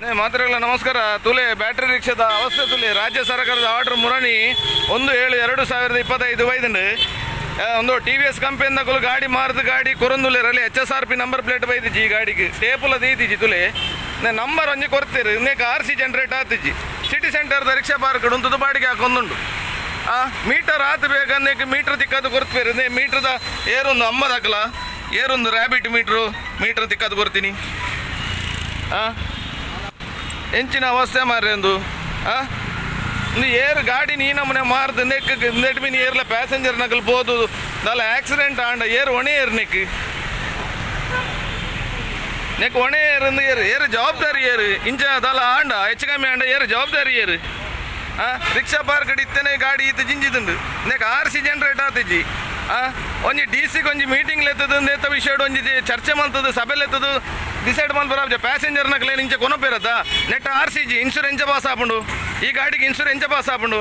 ಮಾತ್ರೆಗಳ ನಮಸ್ಕಾರ. ತುಲೆ ಬ್ಯಾಟ್ರಿ ರಿಕ್ಷಾದ ಅವಸ್ಥೆ ತುಲೆ. ರಾಜ್ಯ ಸರ್ಕಾರದ ಆರ್ಡರ್ ಮುರಣಿ. ಒಂದು ಏಳು ಎರಡು ಸಾವಿರದ ಇಪ್ಪತ್ತೈದು ವೈದಂಡು ಆ, ಒಂದು ಟಿ ವಿ ಎಸ್ ಕಂಪನಿಯಿಂದ ಕುಲು ಗಾಡಿ ಮಾರದ ಗಾಡಿ ಕೊರಂದುಲೆ really H S R P number plate ಬೈದಿಜ್ಜಿ ಈ ಗಾಡಿಗೆ. ಟೇಪುಲ ದೀತಿಜಿ ತುಲೆ. ನಂಬರ್ ಒಂಜಿ ಕೊರ್ತೀರಿ ಇನ್ನೇಕ ಆರ್ ಸಿ ಜನರೇಟ್ ಆತಿಜ್ಜಿ ಸಿಟಿ ಸೆಂಟರ್ದ ರಿಕ್ಷಾ ಪಾರ್ಕ್ ಉಂಟು ಬಾಡಿಗೆ ಹಾಕೊಂದುಂಡು ಆ ಮೀಟರ್ ಆತ ಬೇಕಂದೇಕ ಮೀಟರ್ ತಿಕ್ಕದು ಕೊರ್ತೀರಿ ನೇ ಮೀಟ್ರದ ಏರೊಂದು ಅಮ್ಮದ ಹಾಕಲ ಏರೊಂದು ರ್ಯಾಬಿಟ್ ಮೀಟ್ರು ಮೀಟರ್ ತಿಕ್ಕದು ಕೊರ್ತೀನಿ ಆ ಎಂಚಿನ ಅವಸ್ಥೆ ಮಾರ್ರೆ ಎಂದು. ಆ? ಏರ್ ಗಾಡಿ ನೀ ನಮ್ಮನೆ ಮಾರ್ದು ನೆಕ್ ನೆಟ್ ಮೀನು ಏರ್ಲ ಪ್ಯಾಸೆಂಜರ್ ನಗಲ್ ಬೋದು. ದಲ್ಲ ಆಕ್ಸಿಡೆಂಟ್ ಆಂಡ ಏರ್ ಒಣೆ ಏರ್ ನೆಕ್. ನೆಕ್ ಒಣೆ ಏರ್ ಇಂದು ಏರ್ ಜವಾಬ್ದಾರಿ ಏರು. ಇಂಚ ದಲ್ಲ ಆಂಡ ಹೆಚ್ಚು ಕಮ್ಮಿ ಆಂಡ ಏರ್ ಜವಾಬ್ದಾರಿ ಏರು. ಆ? ರಿಕ್ಷಾ ಪಾರ್ಕ್ ಇತ್ತೇನೆ ಗಾಡಿ ಇತ್ತು ಜಿಂಜಿದುಂಡು ನೆಕ್ ಆರ್ ಸಿ ಜನರೇಟ್ ಆತಿಜ್ಜಿ. ಆ? ಒಂಜಿ ಡಿ ಸಿಗೆ ಒಂಜಿ ಮೀಟಿಂಗ್ ಲೆತ್ತದು ನೇತ ವಿಷಯ ಒಂಜಿ ಚರ್ಚೆ ಮಾಡ್ತದೆ ಸಭೆ ಲೆತ್ತದು ಡಿಸೈಡ್ ಮಲ್ಪರ ಪ್ಯಾಸೆಂಜರ್ ನಕ್ಲೆ ಇಂಚ ಕೊನಪೇರತ್ತ ನೆಟ್ ಆರ್ ಸಿ ಜಿ ಇನ್ಶೂರೆನ್ಸ್ ಪಾಸ್ ಆಪುಂಡು ಈ ಗಾಡಿಗೆ ಇನ್ಶೂರೆನ್ಸ್ ಪಾಸ್ ಆಪುಂಡು